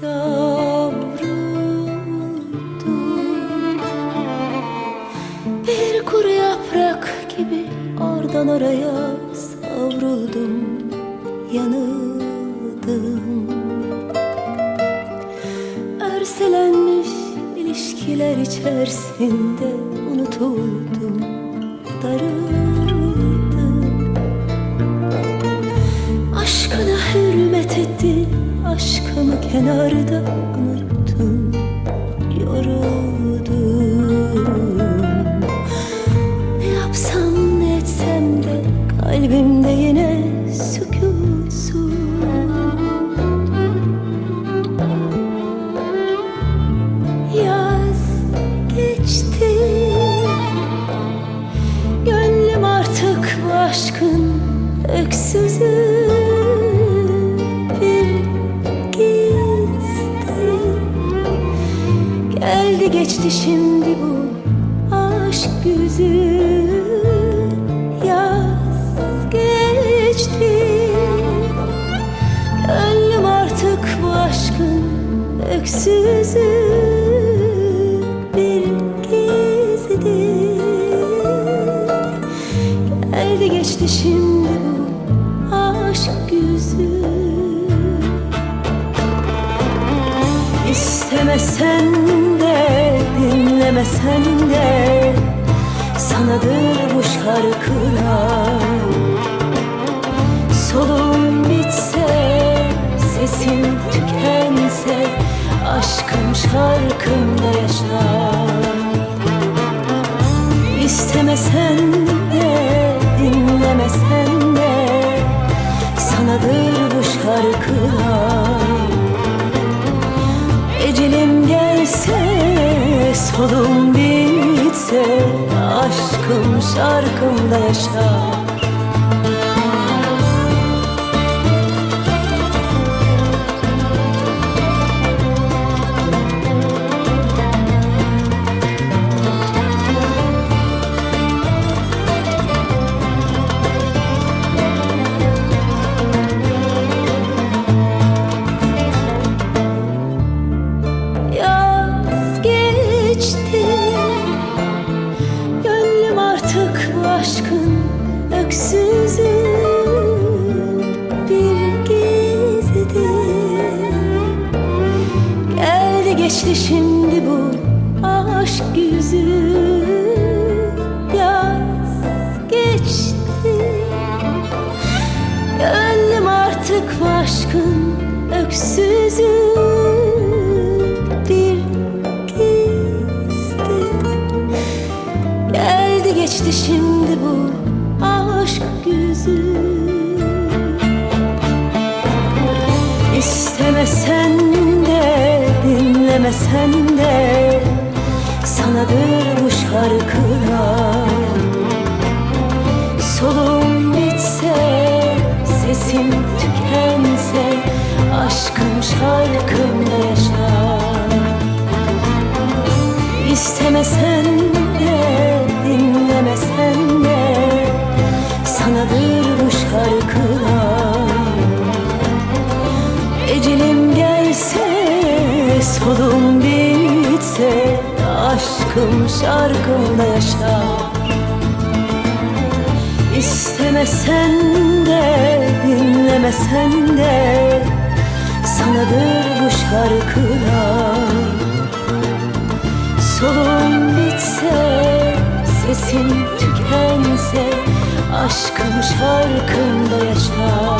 Savruldum. Bir kuru yaprak gibi oradan oraya savruldum Yanıldım. Örselenmiş ilişkiler içerisinde unutuldum Darıldım Aşkımı kenarda unuttum Yoruldum. Ne yapsam ne etsem de Kalbimde yine sükutsuz. Yaz geçti Gönlüm artık aşkın öksüzü Geldi geçti şimdi bu aşk yüzü. Yaz geçti. Gönlüm artık bu aşkın öksüzü. Bir gizlidir Geldi geçti şimdi bu aşk yüzü. İstemesen dinlemesen de Sanadır bu şarkılar. Solum bitse, sesim tükense Aşkım şarkımda yaşar. İstemesen de, dinlemesen de Sanadır bu şarkılar. Ecelim solum bitse Aşkım şarkımda yaşar geçti şimdi bu aşk yüzü. Yaz geçti. Gönlüm artık aşkın öksüzü. Bir gizli. Geldi geçti şimdi bu aşk yüzü. İstemesen dinlemesen de Sanadır bu şarkılar. Solum bitse, sesim tükense Aşkım şarkımda yaşar. İstemesen de, dinlemesen de Sanadır bu şarkılar. Ecelim gelse, solum bitse Aşkım şarkımda yaşar. İstemesen de, dinlemesen de Sanadır bu şarkılar. Solum bitse, sesim tükense Aşkım şarkımda yaşar